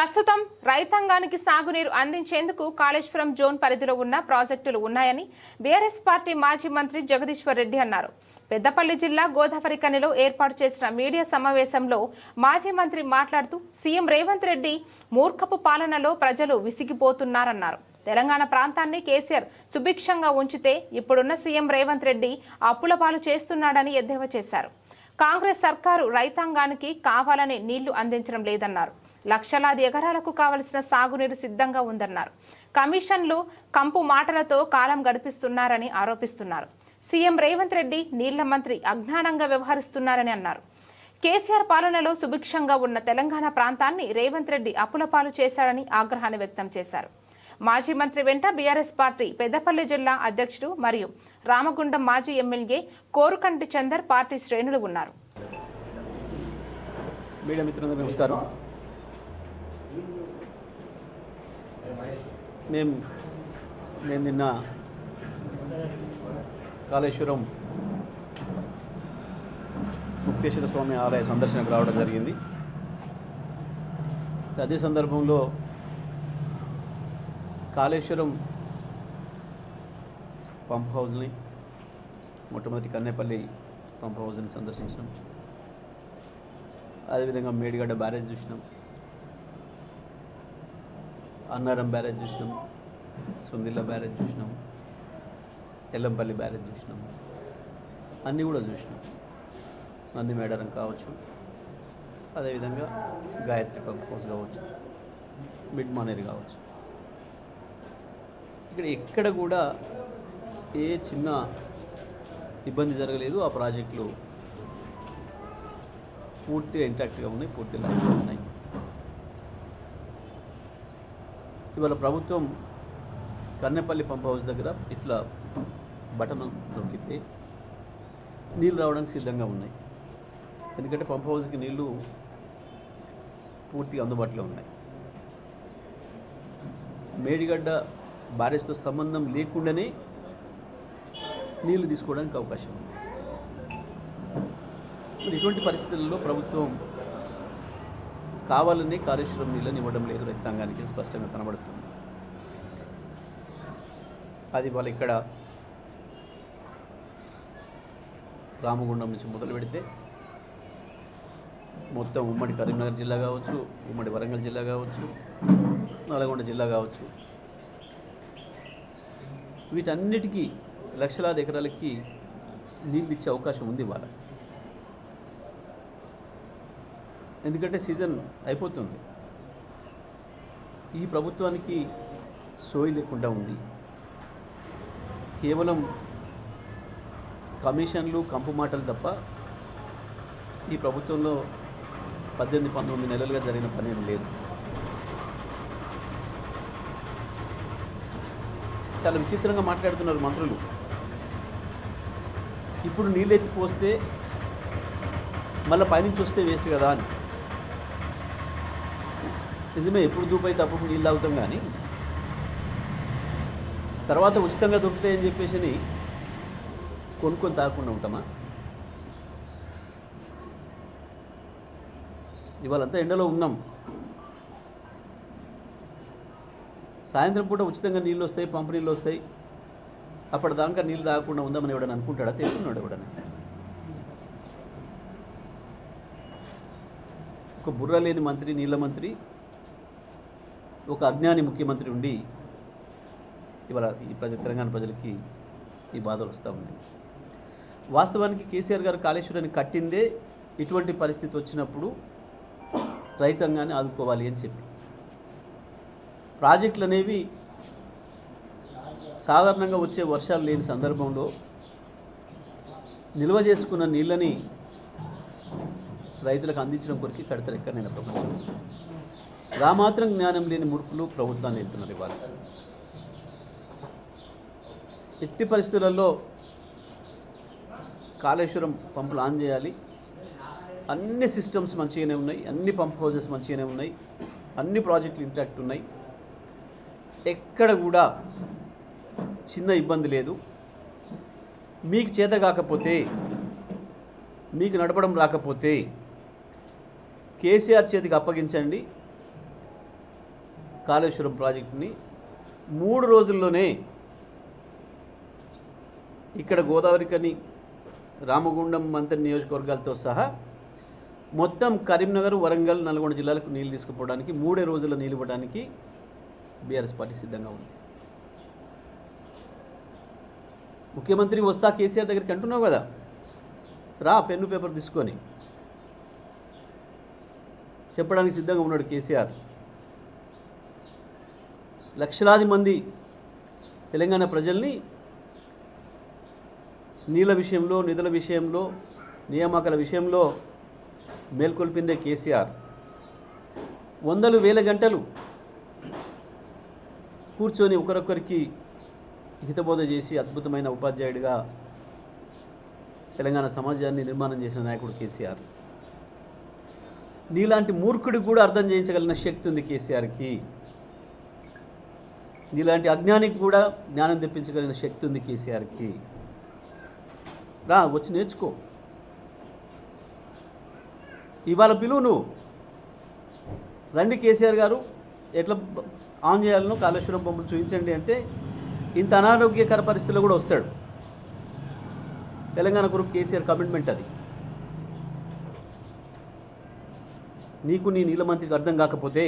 ప్రస్తుతం రైతాంగానికి సాగునీరు అందించేందుకు కాళేశ్వరం జోన్ పరిధిలో ఉన్న ప్రాజెక్టులు ఉన్నాయని బీఆర్ఎస్ పార్టీ మాజీ మంత్రి జగదీశ్వర్ రెడ్డి అన్నారు. పెద్దపల్లి జిల్లా గోదావరి కనిలో ఏర్పాటు చేసిన మీడియా సమావేశంలో మాజీ మంత్రి మాట్లాడుతూ సీఎం రేవంత్ రెడ్డి మూర్ఖపు పాలనలో ప్రజలు విసిగిపోతున్నారన్నారు. తెలంగాణ ప్రాంతాన్ని కేసీఆర్ సుభిక్షంగా ఉంచితే ఇప్పుడున్న సీఎం రేవంత్ రెడ్డి అప్పుల పాలు చేస్తున్నాడని ఎద్దేవా చేశారు. కాంగ్రెస్ సర్కారు రైతాంగానికి కావాలని నీళ్ళు అందించడం లేదన్నారు. లక్షలాది ఎకరాలకు కావలసిన సాగునీరు సిద్ధంగా ఉందన్నారు. కమిషన్లు కంపు మాటలతో కాలం గడిపిస్తున్నారని ఆరోపిస్తున్నారు. సీఎం రేవంత్ రెడ్డి నీళ్ళ మంత్రి అజ్ఞానంగా వ్యవహరిస్తున్నారని అన్నారు. కేసీఆర్ పాలనలో సుభిక్షంగా ఉన్న తెలంగాణ ప్రాంతాన్ని రేవంత్ రెడ్డి అప్పుల పాలు చేశాడని ఆగ్రహాన్ని వ్యక్తం చేశారు. మాజీ మంత్రి వెంట బీఆర్ఎస్ పార్టీ పెద్దపల్లి జిల్లా అధ్యక్షుడు మరియు రామగుండం మాజీ ఎమ్మెల్యే కోరుకంటి చందర్ పార్టీ శ్రేణులు ఉన్నారు. మీడియా మిత్రులందరూ నమస్కారం. మేము నేను నిన్న కాళేశ్వరం ముక్తేశ్వర స్వామి ఆలయ సందర్శనకు రావడం జరిగింది. అదే సందర్భంలో కాళేశ్వరం పంప్ హౌస్ని మొట్టమొదటి కన్నేపల్లి పంప్ హౌస్ని సందర్శించినాం. అదేవిధంగా మేడిగడ్డ బ్యారేజ్ చూసినాం. అన్నారం బ్యారేజ్ చూసినాం సుందిల్ల బ్యారేజ్ చూసినాం ఎల్లంపల్లి బ్యారేజ్ చూసినాం అన్నీ కూడా చూసినాం. నంది మేడారం కావచ్చు అదేవిధంగా గాయత్రి పంప్ హౌస్ కావచ్చు మిడ్ మానేర్ కావచ్చు. ఇక్కడ ఎక్కడ కూడా ఏ చిన్న ఇబ్బంది జరగలేదు. ఆ ప్రాజెక్టులు పూర్తిగా ఇంటాక్ట్గా ఉన్నాయి పూర్తి లైఫ్లో ఉన్నాయి. ఇవాళ ప్రభుత్వం కన్నెపల్లి పంప్ హౌస్ దగ్గర ఇట్లా బటన్ నొక్కితే నీళ్ళు రావడానికి సిద్ధంగా ఉన్నాయి. ఎందుకంటే పంప్ హౌస్కి నీళ్ళు పూర్తిగా అందుబాటులో ఉన్నాయి. మేడిగడ్డ బ్యారేజ్తో సంబంధం లేకుండానే నీళ్ళు తీసుకోవడానికి అవకాశం ఉంది. ఇటువంటి పరిస్థితుల్లో ప్రభుత్వం కావాలని కాళేశ్వరం నీళ్ళని ఇవ్వడం లేదు రైతాంగానికి స్పష్టంగా కనబడుతుంది. అది వాళ్ళ ఇక్కడ రామగుండం నుంచి మొదలు పెడితే మొత్తం ఉమ్మడి కరీంనగర్ జిల్లా కావచ్చు ఉమ్మడి వరంగల్ జిల్లా కావచ్చు నల్గొండ జిల్లా కావచ్చు. వీటన్నిటికీ లక్షలాది ఎకరాలకి నీళ్ళు ఇచ్చే అవకాశం ఉంది వాళ్ళ ఎందుకంటే సీజన్ అయిపోతుంది. ఈ ప్రభుత్వానికి సోయి లేకుండా ఉంది. కేవలం కమిషన్లు కంపు మాటలు తప్ప ఈ ప్రభుత్వంలో పద్దెనిమిది పంతొమ్మిది నెలలుగా జరిగిన పని లేదు. చాలా విచిత్రంగా మాట్లాడుతున్నారు మంత్రులు. ఇప్పుడు నీళ్ళెత్తి పోస్తే మళ్ళీ పైనుంచి వస్తే వేస్ట్ కదా అని. నిజమే ఎప్పుడు దూపైతే అప్పుడు నీళ్ళు తాగుతాం కానీ. తర్వాత ఉచితంగా దొరుకుతాయని చెప్పేసి కొనుక్కొని తాగకుండా ఉంటామా? ఇవాళంతా ఎండలో ఉన్నాం. సాయంత్రం పూట ఉచితంగా నీళ్ళు వస్తాయి పంపు నీళ్ళు వస్తాయి. అప్పటిదాకా నీళ్ళు తాగకుండా ఉందామని ఎవడని అనుకుంటాడా? తెలుసుకున్నాడు ఎవడని? ఒక బుర్ర లేని మంత్రి నీళ్ళ మంత్రి ఒక అజ్ఞాని ముఖ్యమంత్రి ఉండి ఇవాళ ఈ ప్రజ తెలంగాణ ప్రజలకి ఈ బాధలు వస్తూ ఉన్నాయి. వాస్తవానికి కేసీఆర్ గారు కాళేశ్వరాన్ని కట్టిందే ఇటువంటి పరిస్థితి వచ్చినప్పుడు రైతాంగాన్ని ఆదుకోవాలి అని చెప్పి. ప్రాజెక్టులు అనేవి సాధారణంగా వచ్చే వర్షాలు లేని సందర్భంలో నిల్వ చేసుకున్న నీళ్ళని రైతులకు అందించడం కొరకు కడతారు నేను ప్రపంచం రామాత్రం జ్ఞానం లేని మూర్ఖులు ప్రభుత్వాన్ని వెళ్తున్నారు ఇవాళ. ఎట్టి పరిస్థితులలో కాళేశ్వరం పంపులు ఆన్ చేయాలి. అన్ని సిస్టమ్స్ మంచిగానే ఉన్నాయి అన్ని పంప్ హౌసెస్ మంచిగానే ఉన్నాయి అన్ని ప్రాజెక్టులు ఇంటాక్ట్ ఉన్నాయి. ఎక్కడ కూడా చిన్న ఇబ్బంది లేదు. మీకు చేత కాకపోతే మీకు నడపడం రాకపోతే కేసీఆర్ చేతికి అప్పగించండి కాళేశ్వరం ప్రాజెక్టుని మూడు రోజుల్లోనే ఇక్కడ గోదావరికని రామగుండం మంత్రి నియోజకవర్గాలతో సహా మొత్తం కరీంనగర్ వరంగల్ నల్గొండ జిల్లాలకు నీళ్ళు తీసుకుపోవడానికి మూడే రోజుల్లో నీళ్ళు ఇవ్వడానికి బీఆర్ఎస్ పార్టీ సిద్ధంగా ఉంది. ముఖ్యమంత్రి వస్తా కేసీఆర్ దగ్గరికి అంటున్నావు కదా? రా పెన్ను పేపర్ తీసుకొని. చెప్పడానికి సిద్ధంగా ఉన్నాడు కేసీఆర్. లక్షలాది మంది తెలంగాణ ప్రజల్ని నీళ్ళ విషయంలో నిధుల విషయంలో నియామకాల విషయంలో మేల్కొల్పిందే కేసీఆర్. వందలు వేల గంటలు కూర్చొని ఒకరొకరికి హితబోధ చేసి అద్భుతమైన ఉపాధ్యాయుడిగా తెలంగాణ సమాజాన్ని నిర్మాణం చేసిన నాయకుడు కేసీఆర్. నీలాంటి మూర్ఖుడికి కూడా అర్థం చేయించగలిగిన శక్తి ఉంది కేసీఆర్కి. ఇలాంటి అజ్ఞానికి కూడా జ్ఞానం తెప్పించగలిగిన శక్తి ఉంది కేసీఆర్కి. రా వచ్చి నేర్చుకో. ఇవాళ పిలువు నువ్వు. రండి కేసీఆర్ గారు ఎట్లా ఆన్ చేయాలనో కాళేశ్వరం బొమ్మలు చూపించండి అంటే ఇంత అనారోగ్యకర పరిస్థితుల్లో కూడా వస్తాడు. తెలంగాణ కొరకు కేసీఆర్ కమిట్మెంట్ అది. నీకు నీ నీళ్ళ మంత్రికి అర్థం కాకపోతే